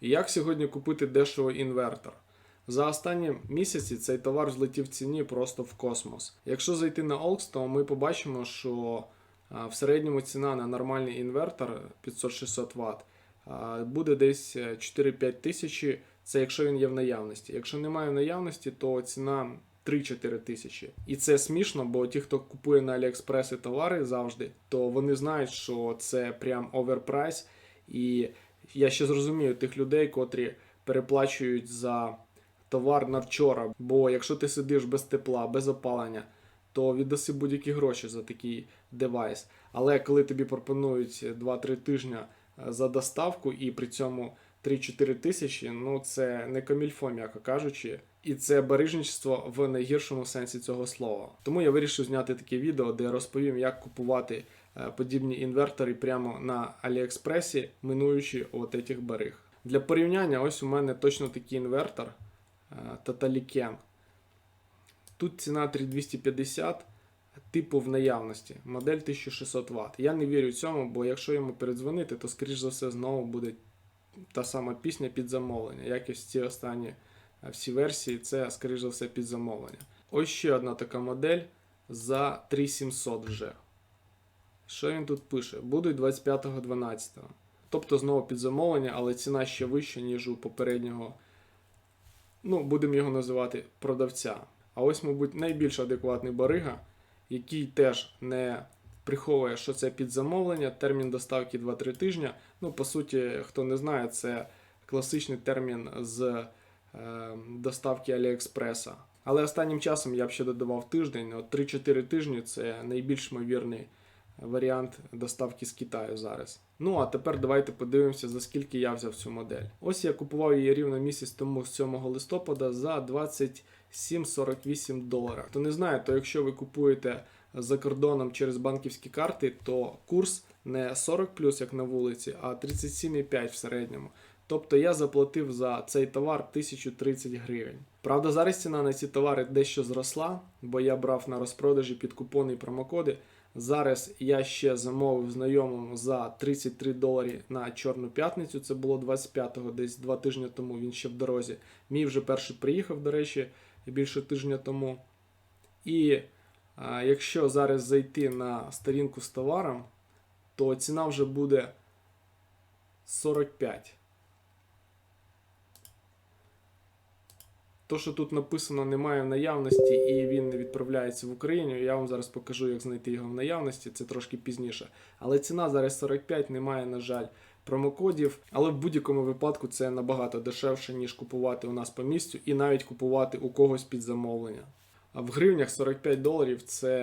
Як сьогодні купити дешево інвертор? За останні місяці цей товар злетів в ціні просто в космос. Якщо зайти на OLX, то ми побачимо, що в середньому ціна на нормальний інвертор 500-600 Вт буде десь е, 4-5 тисячі. Це якщо він є в наявності. Якщо немає в наявності, то ціна 3-4 тисячі. І це смішно, бо ті, хто купує на Аліекспреси товари завжди, то вони знають, що це прям оверпрайс. І я ще зрозумію тих людей, котрі переплачують за товар на вчора. Бо якщо ти сидиш без тепла, без опалення, то віддаси будь-які гроші за такий девайс. Але коли тобі пропонують 2-3 тижні е, за доставку і при цьому 3-4 тисячі, ну це не комільфо, м'яко кажучи, і це барижничество в найгіршому сенсі цього слова. Тому я вирішив зняти таке відео, де розповім, як купувати подібні інвертори прямо на Аліекспресі, минуючи от этих бариг. Для порівняння, ось у мене точно такий інвертор е, Тут ціна 3250, типу в наявності, модель 1600 Вт. Я не вірю цьому, бо якщо йому передзвонити, то скоріш за все знову буде та сама пісня під замовлення. Як і всі останні е, всі версії, це скоріш за все під замовлення. Ось ще одна така модель за 3700 вже. Що він тут пише? Будуть 25.12. Тобто знову під замовлення, але ціна ще вища, ніж у попереднього. Ну, будемо його називати продавця. А ось, мабуть, найбільш адекватний барига, який теж не приховує, що це під замовлення, термін доставки 2-3 тижні. Ну, по суті, хто не знає, це класичний термін з е, доставки Аліекспреса. Але останнім часом я б ще додавав тиждень. От 3-4 тижні це найбільш ймовірний варіант доставки з Китаю зараз. Ну а тепер давайте подивимося, за скільки я взяв цю модель. Ось я купував її рівно місяць тому з 7 листопада за 27,48 долара. Хто не знає, то якщо ви купуєте за кордоном через банківські карти, то курс не 40 плюс, як на вулиці, а 37,5 в середньому. Тобто я заплатив за цей товар 1030 гривень. Правда, зараз ціна на ці товари дещо зросла, бо я брав на розпродажі під купони і промокоди. Зараз я ще замовив знайомому за 33 долари на Чорну п'ятницю. Це було 25-го, десь два тижні тому. Він ще в дорозі. Мій вже перший приїхав, до речі, більше тижня тому. І а, якщо зараз зайти на сторінку з товаром, то ціна вже буде 45. То, що тут написано немає в наявності і він не відправляється в Україну, я вам зараз покажу, як знайти його в наявності, це трошки пізніше. Але ціна зараз 45, немає, на жаль, промокодів. Але в будь-якому випадку це набагато дешевше, ніж купувати у нас по місцю, і навіть купувати у когось під замовлення. А в гривнях 45 доларів це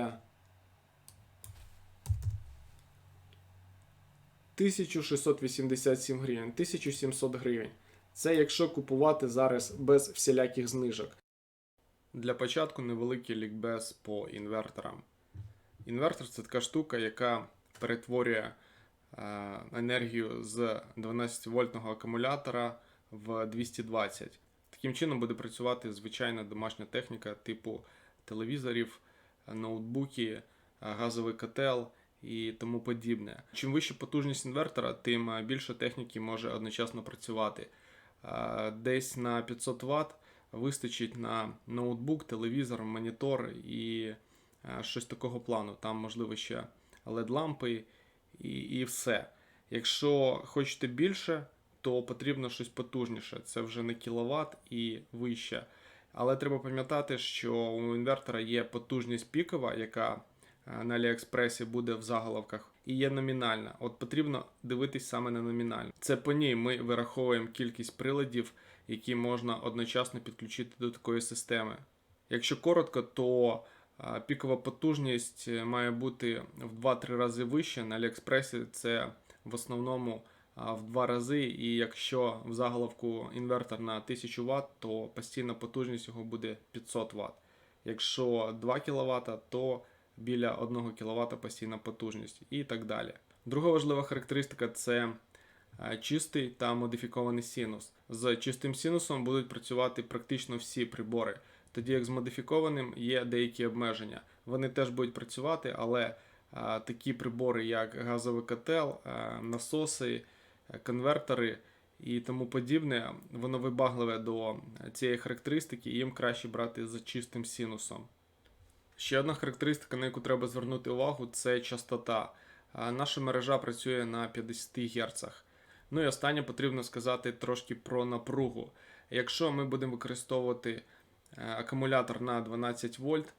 1687 гривень, 1700 гривень. Це якщо купувати зараз без всіляких знижок. Для початку невеликий лікбез по інверторам. Інвертор це така штука, яка перетворює е, енергію з 12 вольтного акумулятора в 220. Таким чином буде працювати звичайна домашня техніка типу телевізорів, ноутбуки, е, газовий котел і тому подібне. Чим вища потужність інвертора, тим е, більше техніки може одночасно працювати. Десь на 500 Вт вистачить на ноутбук, телевізор, монітор і щось такого плану. Там можливо ще LED-лампи і, і все. Якщо хочете більше, то потрібно щось потужніше. Це вже не кіловат і вище. Але треба пам'ятати, що у інвертора є потужність пікова, яка е, на Аліекспресі буде в заголовках, і є номінальна. От потрібно дивитись саме на номінальну. Це по ній ми вираховуємо кількість приладів, які можна одночасно підключити до такої системи. Якщо коротко, то пікова потужність е, має бути в 2-3 рази вища. На Аліекспресі це в основному в два рази. І якщо в заголовку інвертор на 1000 Вт, то постійна потужність його буде 500 Вт. Якщо 2 кВт, то біля 1 кВт постійна потужність і так далі. Друга важлива характеристика це е, чистий та модифікований синус. З чистим синусом будуть працювати практично всі прибори, тоді як з модифікованим є деякі обмеження. Вони теж будуть працювати, але а, такі прибори, як газовий котел, а, насоси, е, конвертери і тому подібне, воно вибагливе до цієї характеристики, їм краще брати з чистим синусом. Ще одна характеристика, на яку треба звернути увагу, це частота. Наша мережа працює на 50 Гц. Ну і останнє потрібно сказати трошки про напругу. Якщо ми будемо використовувати е, акумулятор на 12 вольт,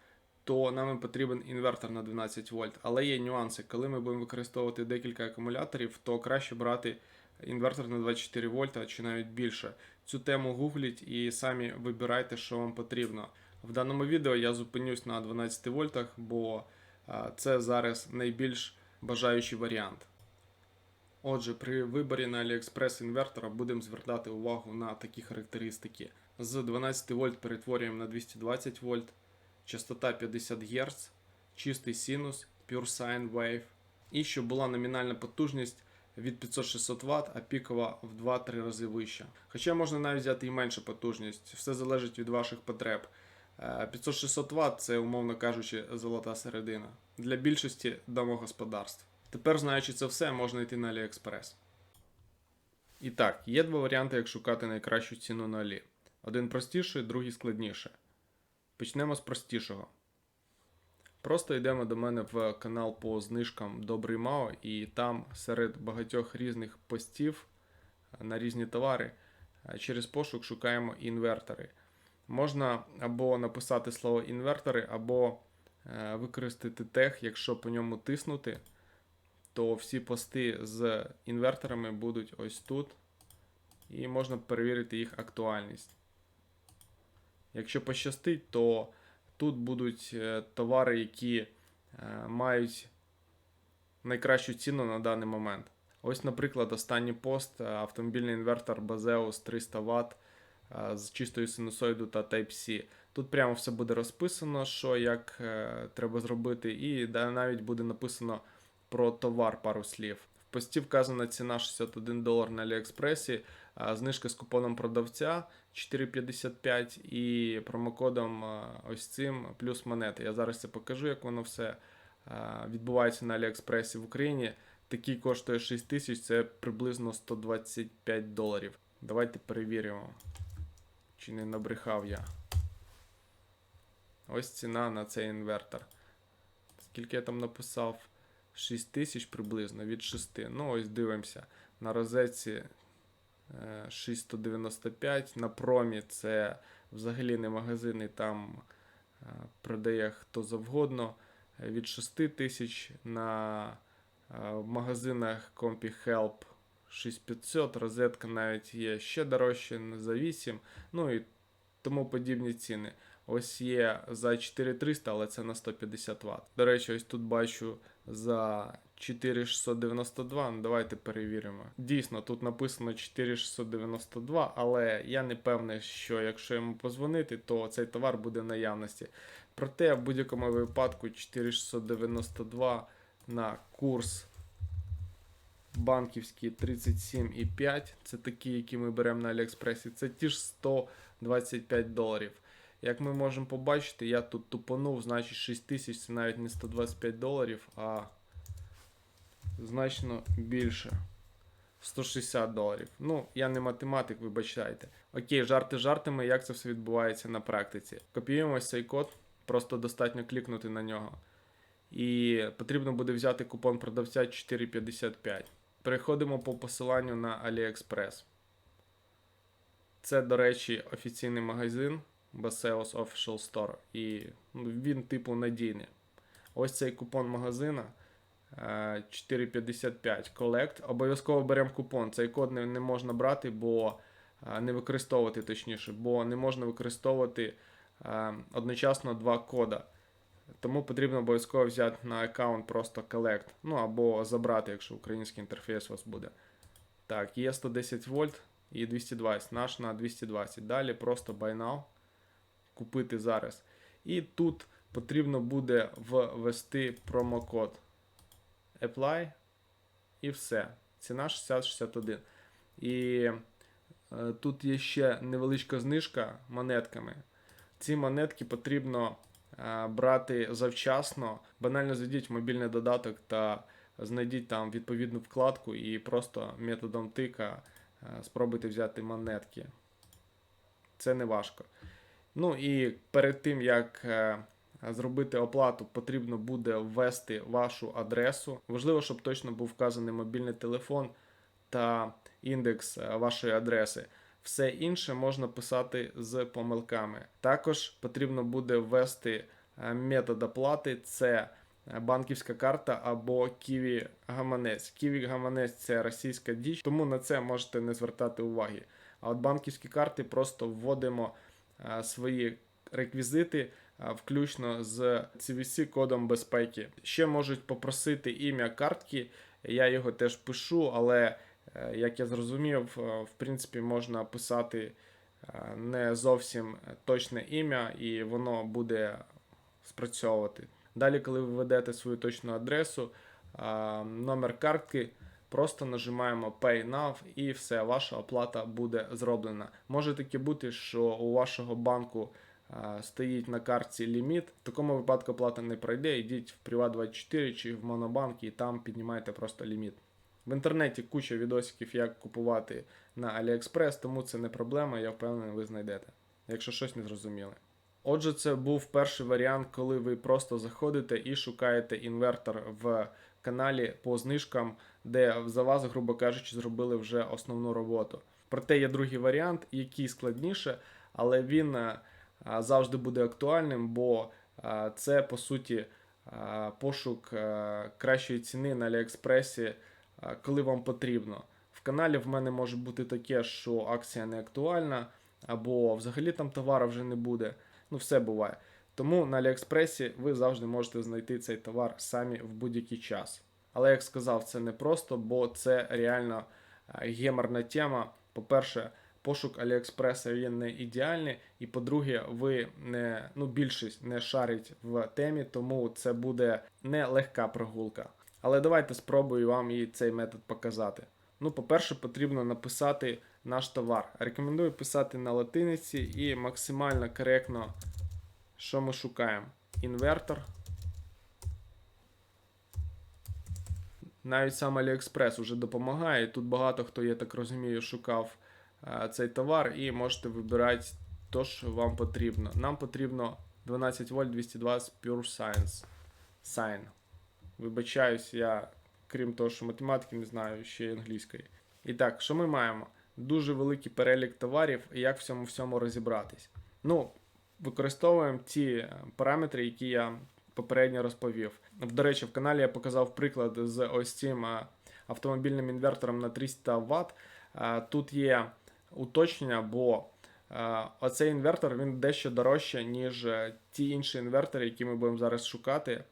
то нам потрібен інвертор на 12 вольт. Але є нюанси. Коли ми будемо використовувати декілька акумуляторів, то краще брати інвертор на 24 вольта чи навіть більше. Цю тему гугліть і самі вибирайте, що вам потрібно. В даному відео я зупинюсь на 12 вольтах, бо це зараз найбільш бажаючий варіант. Отже, при виборі на AliExpress інвертора будемо звертати увагу на такі характеристики. З 12 вольт перетворюємо на 220 вольт, частота 50 Гц, чистий синус, Pure Sine Wave. І щоб була номінальна потужність від 500-600 Вт, а пікова в 2-3 рази вища. Хоча можна навіть взяти і меншу потужність, все залежить від ваших потреб. Е, 500-600 Вт це, умовно кажучи, золота середина для більшості домогосподарств. Тепер, знаючи це все, можна йти на AliExpress. І так, є два варіанти, як шукати найкращу ціну на Алі. Один простіший, другий складніше. Почнемо з простішого. Просто йдемо до мене в канал по знижкам Добрий Мао, і там серед багатьох різних постів е, на різні товари е, через пошук шукаємо інвертори. Можна або написати слово інвертори, або е, використати тег, якщо по ньому тиснути, то всі пости з інверторами будуть ось тут, і можна перевірити їх актуальність. Якщо пощастить, то тут будуть е, товари, які е, мають найкращу ціну на даний момент. Ось, наприклад, останній пост автомобільний інвертор Baseus 300 Вт з чистою синусоїду та Type-C. Тут прямо все буде розписано, що як е, треба зробити, і навіть буде написано про товар пару слів. В пості вказана ціна 61 долар на Аліекспресі, знижка з купоном продавця 4,55 і промокодом ось цим плюс монети. Я зараз це покажу, як воно все відбувається на Аліекспресі в Україні. Такий коштує 6 тисяч, це приблизно 125 доларів. Давайте перевіримо, чи не набрехав я. Ось ціна на цей інвертор. Скільки я там написав? 6 тисяч приблизно від 6. Ну, ось дивимося. На розетці е, 695. На промі це взагалі не магазин, і там е, продає хто завгодно. Е, Від 6 тисяч на е, магазинах CompiHelp 6500, розетка навіть є ще дорожче за 8. Ну і тому подібні ціни. Ось є за 4300, але це на 150 Вт. До речі, ось тут бачу за 4692. Ну, давайте перевіримо. Дійсно, тут написано 4692, але я не певний, що якщо йому позвонити, то цей товар буде в наявності. Проте, в будь-якому випадку 4692 на курс банківський 37,5. Це такі, які ми беремо на Аліекспресі. Це ті ж 125 доларів. Як ми можемо побачити, я тут тупанув, значить 6 тисяч це навіть не 125 доларів, а значно більше. 160 доларів. Ну, я не математик, вибачайте. Окей, жарти жартами, як це все відбувається на практиці. Копіюємо цей код, просто достатньо клікнути на нього. І потрібно буде взяти купон продавця 4,55. Переходимо по посиланню на AliExpress. Це, до речі, офіційний магазин Baseos Official Store. І ну, він, типу, надійний. Ось цей купон магазина е, 4,55 Collect. Обов'язково беремо купон. Цей код не, не можна брати, бо е, не використовувати точніше, бо не можна використовувати е, одночасно два кода. Тому потрібно обов'язково взяти на аккаунт просто Collect. Ну або забрати, якщо український інтерфейс у вас буде. Так, є 110 вольт і 220. Наш на 220. Далі просто buy now. Купити зараз. І тут потрібно буде ввести промокод Apply. І все. Ціна 6061. І е, тут є ще невеличка знижка монетками. Ці монетки потрібно брати завчасно. Банально зайдіть в мобільний додаток та знайдіть там відповідну вкладку і просто методом тика Е, Спробуйте взяти монетки. Це не важко. Ну і перед тим, як е, зробити оплату, потрібно буде ввести вашу адресу. Важливо, щоб точно був вказаний мобільний телефон та індекс е, вашої адреси. Все інше можна писати з помилками. Також потрібно буде ввести е, метод оплати. Це е, банківська карта або Kiwi гаманець. Kiwi гаманець це російська діч, тому на це можете не звертати уваги. А от банківські карти просто вводимо е, свої реквізити, включно з CVC кодом безпеки. Ще можуть попросити ім'я картки. Я його теж пишу, але як я зрозумів, е, в принципі, можна писати е, не зовсім точне ім'я, і воно буде спрацьовувати. Далі, коли ви введете свою точну адресу, номер картки, просто нажимаємо Pay Now і все, ваша оплата буде зроблена. Може таки бути, що у вашого банку стоїть на картці ліміт. В такому випадку оплата не пройде. Йдіть в Приват24 чи в Монобанк і там піднімайте просто ліміт. В інтернеті куча відосиків, як купувати на AliExpress, тому це не проблема, я впевнений, ви знайдете, якщо щось не зрозуміли. Отже, це був перший варіант, коли ви просто заходите і шукаєте інвертор в каналі по знижкам, де за вас, грубо кажучи, зробили вже основну роботу. Проте є другий варіант, який складніше, але він е, завжди буде актуальним, бо а, це по суті а, пошук кращої ціни на Аліекспресі, коли вам потрібно. В каналі в мене може бути таке, що акція не актуальна, або взагалі там товару вже не буде. Ну, все буває. Тому на Аліекспресі ви завжди можете знайти цей товар самі в будь-який час. Але як сказав, це не просто, бо це реально е, геморна тема. По-перше, пошук Аліекспреса він не ідеальний. І по-друге, ви не ну, більшість не шарить в темі, тому це буде не легка прогулка. Але давайте спробую вам і цей метод показати. Ну, по-перше, потрібно написати наш товар. Рекомендую писати на латиниці і максимально коректно, що ми шукаємо. Інвертор. Навіть сам AliExpress уже допомагає. Тут багато хто, я так розумію, шукав а, цей товар і можете вибирати те, що вам потрібно. Нам потрібно 12 вольт 220 Pure Science. Sign. Вибачаюсь, я, крім того, що математики не знаю, ще й англійської. І так, що ми маємо? Дуже великий перелік товарів і як в цьому всьому розібратись. Ну, використовуємо ті е, параметри, які я попередньо розповів. До речі, в каналі я показав приклад з ось цим е, автомобільним інвертором на 300 Вт. Е, Тут є уточнення, бо оцей інвертор він дещо дорожче, ніж ті інші інвертори, які ми будемо зараз шукати,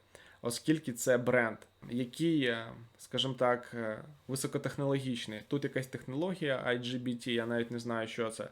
оскільки це бренд, який, е, скажімо так, е, високотехнологічний. Тут якась технологія IGBT, я навіть не знаю, що це.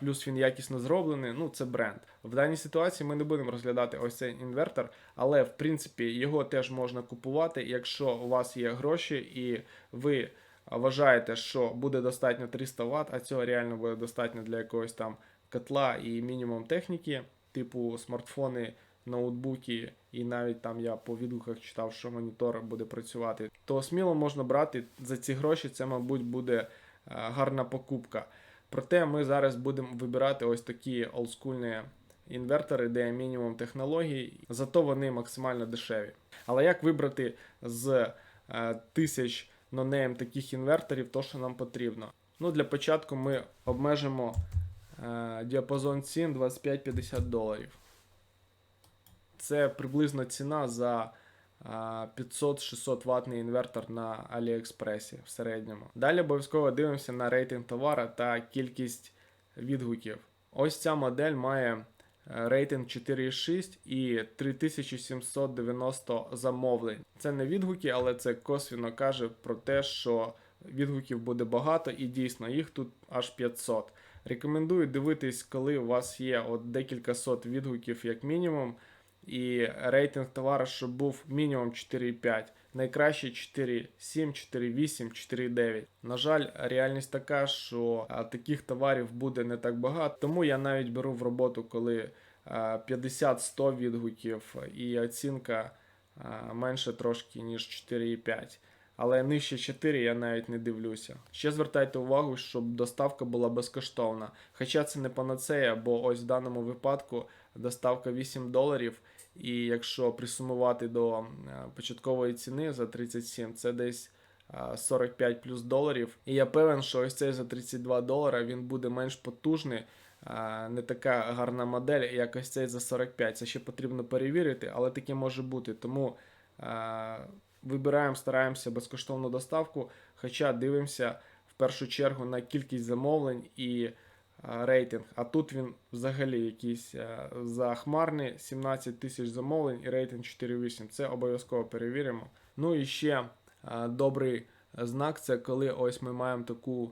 Плюс він якісно зроблений, ну це бренд. В даній ситуації ми не будемо розглядати ось цей інвертор, але в принципі його теж можна купувати, якщо у вас є гроші і ви вважаєте, що буде достатньо 300 Вт, а цього реально буде достатньо для якогось там котла і мінімум техніки, типу смартфони, ноутбуки, і навіть там я по відгуках читав, що монітор буде працювати, то сміло можна брати за ці гроші. Це, мабуть, буде е, гарна покупка. Проте ми зараз будемо вибирати ось такі олдскульні інвертори, де мінімум технологій, зато вони максимально дешеві. Але як вибрати з е, тисяч нонейм таких інверторів, то що нам потрібно? Ну, для початку ми обмежимо е, діапазон цін 25-50 доларів. Це приблизно ціна за е, 500-600 ватний інвертор на Аліекспресі в середньому. Далі обов'язково дивимося на рейтинг товара та кількість відгуків. Ось ця модель має е, рейтинг 4,6 і 3790 замовлень. Це не відгуки, але це косвіно каже про те, що відгуків буде багато, і дійсно їх тут аж 500. Рекомендую дивитись, коли у вас є от декілька сот відгуків, як мінімум, і рейтинг товару, щоб був мінімум 4,5. Найкраще 4,7, 4,8, 4,9. На жаль, реальність така, що таких товарів буде не так багато. Тому я навіть беру в роботу, коли 50-100 відгуків і оцінка менше трошки, ніж 4,5. але нижче 4 я навіть не дивлюся. Ще звертайте увагу, щоб доставка була безкоштовна. Хоча це не панацея, бо ось в даному випадку доставка 8 доларів. І якщо присумувати до початкової ціни за 37, це десь е, 45 плюс доларів. І я певен, що ось цей за 32 долара він буде менш потужний. Не така гарна модель, як ось цей за 45. Це ще потрібно перевірити, але таке може бути. Тому вибираємо, стараємося безкоштовну доставку, хоча дивимося в першу чергу на кількість замовлень і рейтинг. А тут він взагалі якийсь е, захмарний, 17 тисяч замовлень і рейтинг 4,8. Це обов'язково перевіримо. Ну і ще е, добрий знак це коли ось ми маємо таку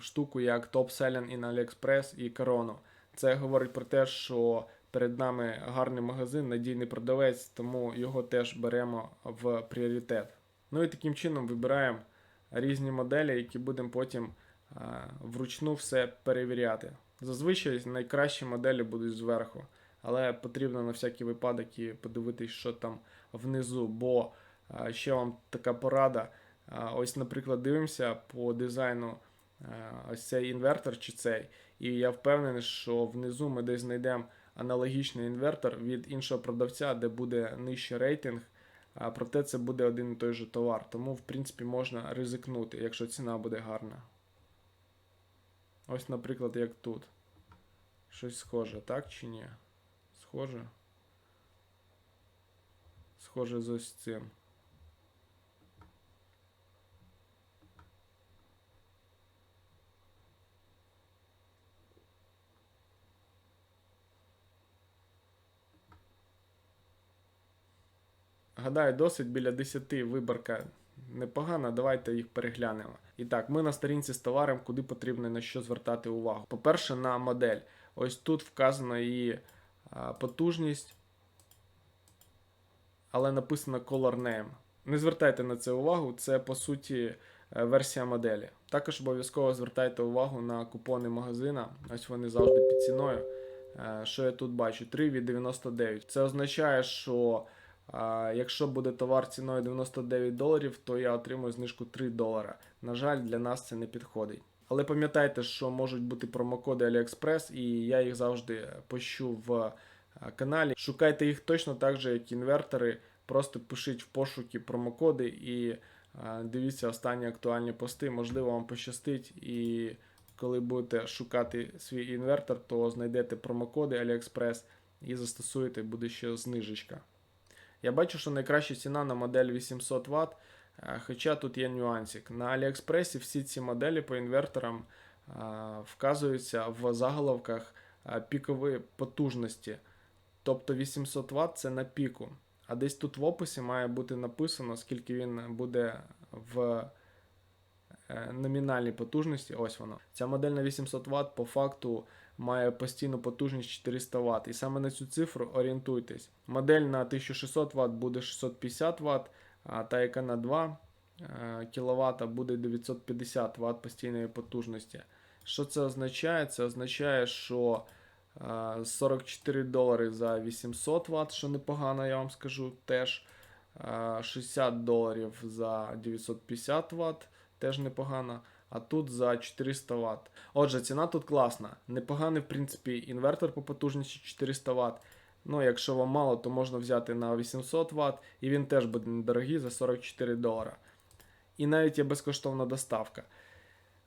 штуку, як Top Selling in AliExpress і Корону. Це говорить про те, що перед нами гарний магазин, надійний продавець, тому його теж беремо в пріоритет. Ну і таким чином вибираємо різні моделі, які будемо потім вручну все перевіряти. Зазвичай найкращі моделі будуть зверху, але потрібно на всякий випадок і подивитись, що там внизу. Бо ще вам така порада. Ось, наприклад, дивимося по дизайну ось цей інвертор чи цей. І я впевнений, що внизу ми десь знайдемо аналогічний інвертор від іншого продавця, де буде нижчий рейтинг. Проте це буде один і той же товар. Тому, в принципі, можна ризикнути, якщо ціна буде гарна. Ось, наприклад, як тут. Щось схоже, так чи ні? Схоже. Схоже з ось цим. Гадаю, досить біля 10 виборка непогана. Давайте їх переглянемо. І так, ми на сторінці з товаром, куди потрібно на що звертати увагу. По-перше, на модель. Ось тут вказано її потужність, але написано Color Name. Не звертайте на це увагу, це по суті е, версія моделі. Також обов'язково звертайте увагу на купони магазина. Ось вони завжди під ціною. Е, Що я тут бачу? 3 від 99. Це означає, що якщо буде товар ціною 99 доларів, то я отримую знижку 3 долара. На жаль, для нас це не підходить. Але пам'ятайте, що можуть бути промокоди AliExpress, і я їх завжди пощу в е, каналі. Шукайте їх точно так же, як інвертори. Просто пишіть в пошуки промокоди і е, дивіться останні актуальні пости. Можливо, вам пощастить. І коли будете шукати свій інвертор, то знайдете промокоди AliExpress і застосуєте, буде ще знижечка. Я бачу, що найкраща ціна на модель 800 Вт, е, хоча тут є нюансик. На Аліекспресі всі ці моделі по інверторам е, вказуються в заголовках е, пікової потужності. Тобто 800 Вт це на піку. А десь тут в описі має бути написано, скільки він буде в номінальній потужності. Ось воно. Ця модель на 800 Вт по факту має постійну потужність 400 Вт. І саме на цю цифру орієнтуйтесь. Модель на 1600 Вт буде 650 Вт, а та, яка на 2 кВт, буде 950 Вт постійної потужності. Що це означає? Це означає, що е, 44 долари за 800 Вт, що непогано, я вам скажу, теж. Е, 60 доларів за 950 Вт, теж непогано. А тут за 400 Вт. Отже, ціна тут класна. Непоганий, в принципі, інвертор по потужності 400 Вт. Ну, якщо вам мало, то можна взяти на 800 Вт, і він теж буде недорогий за 44 долара. І навіть є безкоштовна доставка.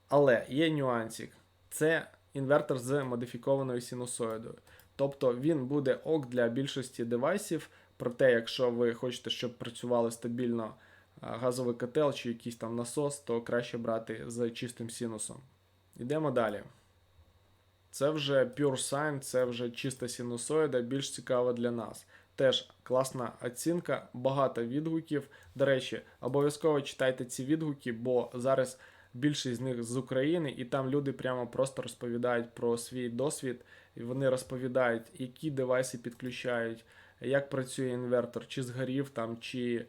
Але є нюансик. Це інвертор з модифікованою синусоїдою. Тобто він буде ок для більшості девайсів. Проте, якщо ви хочете, щоб працювали стабільно газовий котел чи якийсь там насос, то краще брати з чистим синусом. Йдемо далі. Це вже Pure Sine, це вже чиста синусоїда, більш цікава для нас. Теж класна оцінка, багато відгуків. До речі, обов'язково читайте ці відгуки, бо зараз більшість з них з України, і там люди прямо просто розповідають про свій досвід, і вони розповідають, які девайси підключають, як працює інвертор, чи згорів там, чи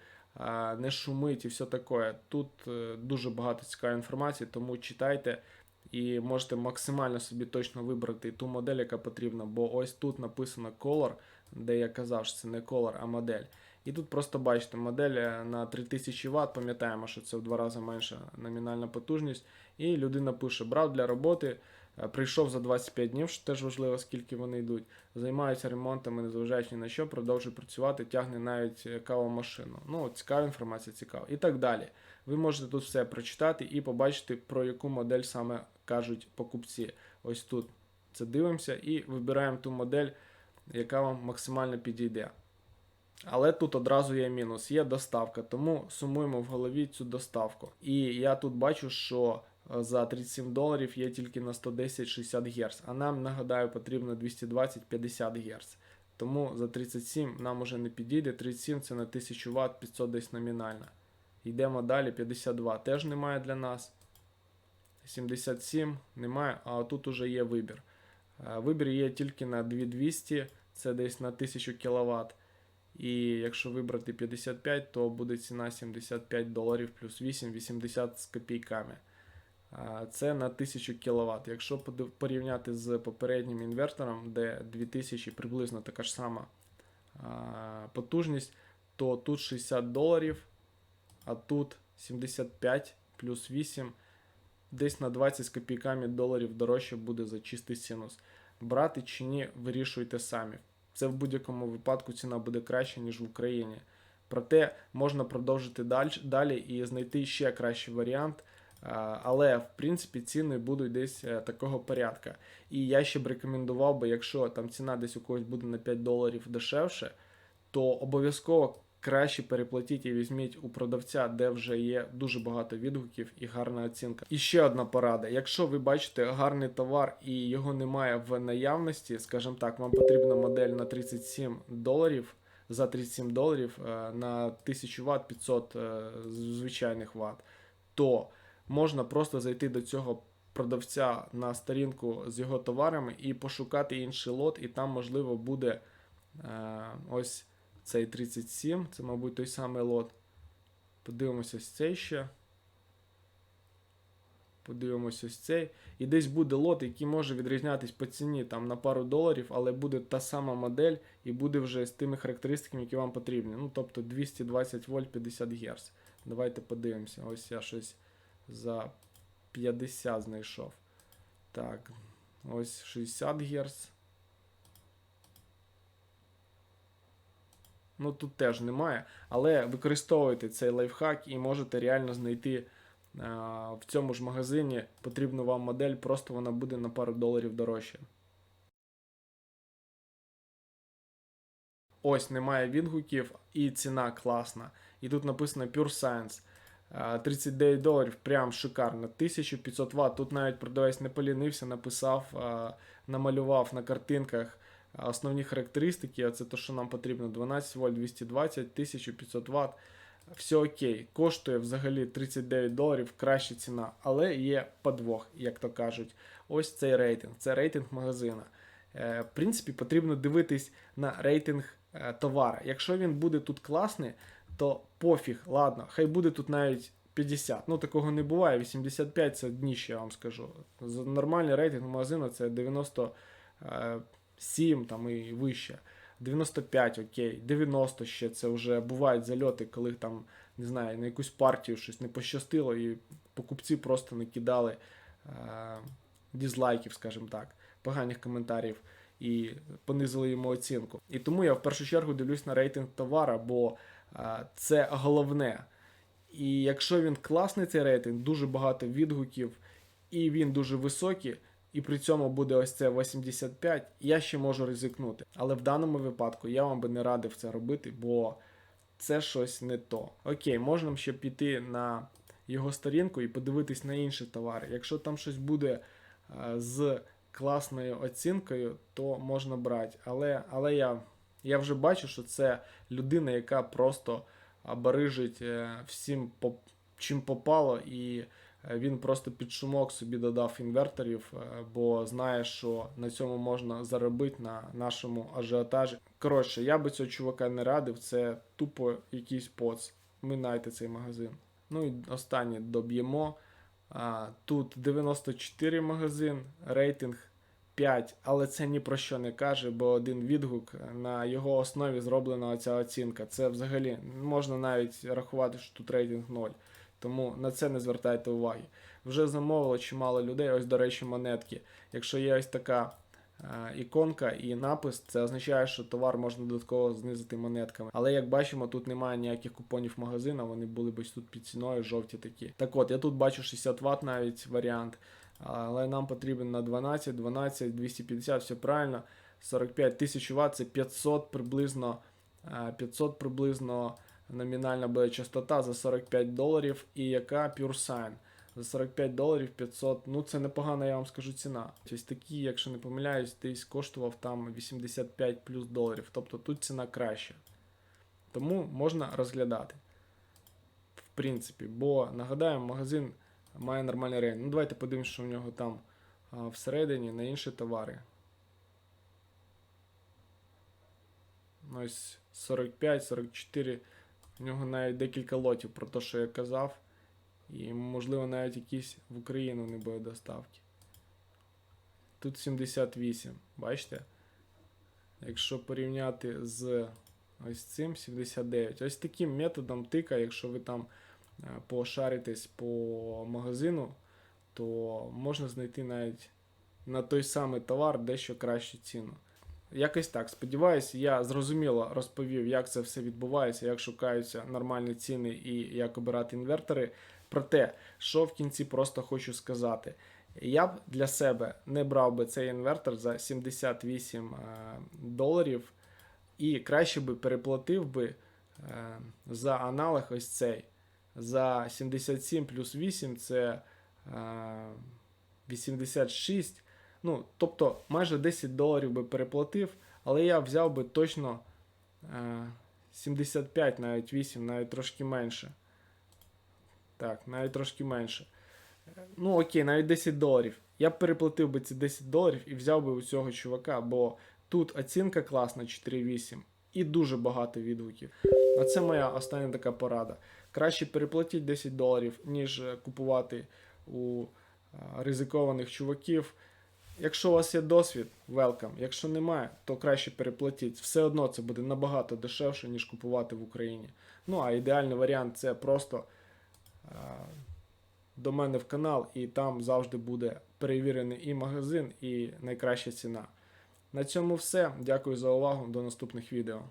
не шумить і все таке. Тут е, дуже багато цікавої інформації, тому читайте і можете максимально собі точно вибрати ту модель, яка потрібна. Бо ось тут написано Color, де я казав, що це не Color, а модель. І тут просто бачите, модель е, на 3000 Вт, пам'ятаємо, що це в два рази менша номінальна потужність. І людина пише: брав для роботи, е, прийшов за 25 днів, що теж важливо, скільки вони йдуть. Займається ремонтами, незважаючи на що, продовжує працювати, тягне навіть е, кавомашину. Ну, цікава інформація, цікава. І так далі. Ви можете тут все прочитати і побачити, про яку модель саме кажуть покупці. Ось тут це дивимося і вибираємо ту модель, яка вам максимально підійде. Але тут одразу є мінус, є доставка, тому сумуємо в голові цю доставку. І я тут бачу, що е, за 37 доларів є тільки на 110-60 Гц, а нам, нагадаю, потрібно 220-50 Гц. Тому за 37 нам уже не підійде. 37 це на 1000 Вт, 500 десь номінально. Йдемо далі, 52 теж немає для нас. 77 немає, а тут уже є вибір. Е, Вибір є тільки на 2200, це десь на 1000 кВт. І якщо вибрати 55, то буде ціна 75 доларів плюс 8, 80 з копійками. Це на 1000 кВт. Якщо порівняти з попереднім інвертором, де 2000 приблизно така ж сама потужність, то тут 60 доларів, а тут 75 плюс 8, десь на 20 з копійками доларів дорожче буде за чистий синус. Брати чи ні, вирішуйте самі. Це в будь-якому випадку ціна буде краще, ніж в Україні. Проте можна продовжити далі і знайти ще кращий варіант. А, Але в принципі ціни будуть десь е, такого порядка. І я ще б рекомендував би, якщо там ціна десь у когось буде на 5 доларів дешевше, то обов'язково краще переплатіть і візьміть у продавця, де вже є дуже багато відгуків і гарна оцінка. І ще одна порада: якщо ви бачите гарний товар і його немає в наявності, скажімо так, вам потрібна модель на 37 доларів. За 37 доларів е, на 1000 Вт 500 е, звичайних Вт, то можна просто зайти до цього продавця на сторінку з його товарами і пошукати інший лот, і там, можливо, буде е, ось цей 37, це, мабуть, той самий лот. Подивимося ось цей ще. Подивимося ось цей. І десь буде лот, який може відрізнятись по ціні там на пару доларів, але буде та сама модель і буде вже з тими характеристиками, які вам потрібні. Ну, тобто 220 вольт 50 Гц. Давайте подивимося. Ось я щось за 50 знайшов. Так, ось 60 Гц. Ну тут теж немає. Але використовуйте цей лайфхак і можете реально знайти а, в цьому ж магазині потрібну вам модель, просто вона буде на пару доларів дорожче. Ось немає відгуків і ціна класна. І тут написано Pure Science. А, 39 доларів, прям шикарно. 1500 Вт. Тут навіть продавець не полінився, написав, намалював на картинках основні характеристики. Це те, що нам потрібно: 12 вольт 220, 1500 Вт. Все окей. Коштує взагалі 39 доларів, краща ціна, але є подвох, як то кажуть. Ось цей рейтинг. Це рейтинг магазина. Е, В принципі, потрібно дивитись на рейтинг е, товара. Якщо він буде тут класний, то пофіг, ладно, хай буде тут навіть 50. Ну, такого не буває. 85 це дніще, я вам скажу. Нормальний рейтинг магазину це 97 там і вище. 95, окей, 90 ще це вже бувають зальоти, коли там, не знаю, на якусь партію щось не пощастило, і покупці просто накидали е, дізлайків, скажімо так, поганих коментарів і понизили йому оцінку. І тому я в першу чергу дивлюсь на рейтинг товара, бо е, це головне. І якщо він класний, цей рейтинг, дуже багато відгуків, і він дуже високий, і при цьому буде ось це 85, я ще можу ризикнути. Але в даному випадку я вам би не радив це робити, бо це щось не то. Окей, можна ще піти на його сторінку і подивитись на інші товари. Якщо там щось буде е, з класною оцінкою, то можна брати. Але, але я, я вже бачу, що це людина, яка просто барижить е, всім, чим попало, і е, він просто під шумок собі додав інверторів, е, бо знає, що на цьому можна заробити на нашому ажіотажі. Коротше, я би цього чувака не радив, це тупо якийсь поц. Минайте цей магазин. Ну і останнє доб'ємо. Тут 94 магазин, рейтинг 5, але це ні про що не каже, бо один відгук на його основі зроблена ця оцінка. Це взагалі можна навіть рахувати, що тут рейтинг 0. Тому на це не звертайте уваги. Вже замовило чимало людей. Ось, до речі, монетки. Якщо є ось така е, іконка і напис, це означає, що товар можна додатково знизити монетками. Але як бачимо, тут немає ніяких купонів магазину, вони були б тут під ціною, жовті такі. Так от, я тут бачу 60 Вт навіть варіант, але нам потрібен на 12, 12, 250, все правильно. 45 тисяч Вт це 500 приблизно, е, 500 приблизно номінальна буде частота за 45 доларів і яка PureSign. За 45 доларів 500, ну це непогана, я вам скажу, ціна. Ось такі, якщо не помиляюсь, десь коштував там 85 плюс доларів. Тобто тут ціна краща. Тому можна розглядати. В принципі, бо нагадаю, магазин має нормальний рейтинг. Ну, давайте подивимося, що в нього там а, всередині на інші товари. Ну, Ось 45-44. В нього навіть декілька лотів про те, що я казав. І, можливо, навіть якісь в Україну не буде доставки. Тут 78, бачите? Якщо порівняти з ось цим 79. Ось таким методом тика, якщо ви там е, пошаритесь по магазину, то можна знайти навіть на той самий товар дещо кращу ціну. Якось так. Сподіваюсь, я зрозуміло розповів, як це все відбувається, як шукаються нормальні ціни і як обирати інвертори. Проте, що в кінці просто хочу сказати. Я б для себе не брав би цей інвертор за 78 е, доларів і краще би переплатив би е, за аналог ось цей. За 77 плюс 8 це е, 86. Ну, тобто майже 10 доларів би переплатив, але я взяв би точно е, 75, навіть 8, навіть трошки менше. Так, навіть трошки менше. Е, Ну, окей, навіть 10 доларів. Я б переплатив би ці 10 доларів і взяв би у цього чувака, бо тут оцінка класна 4.8 і дуже багато відгуків. А це моя остання така порада. Краще переплатіть 10 доларів, ніж е, купувати у е, ризикованих чуваків. Якщо у вас є досвід, welcome. Якщо немає, то краще переплатіть. Все одно це буде набагато дешевше, ніж купувати в Україні. Ну а ідеальний варіант це просто е, до мене в канал, і там завжди буде перевірений і магазин, і найкраща ціна. На цьому все. Дякую за увагу. До наступних відео.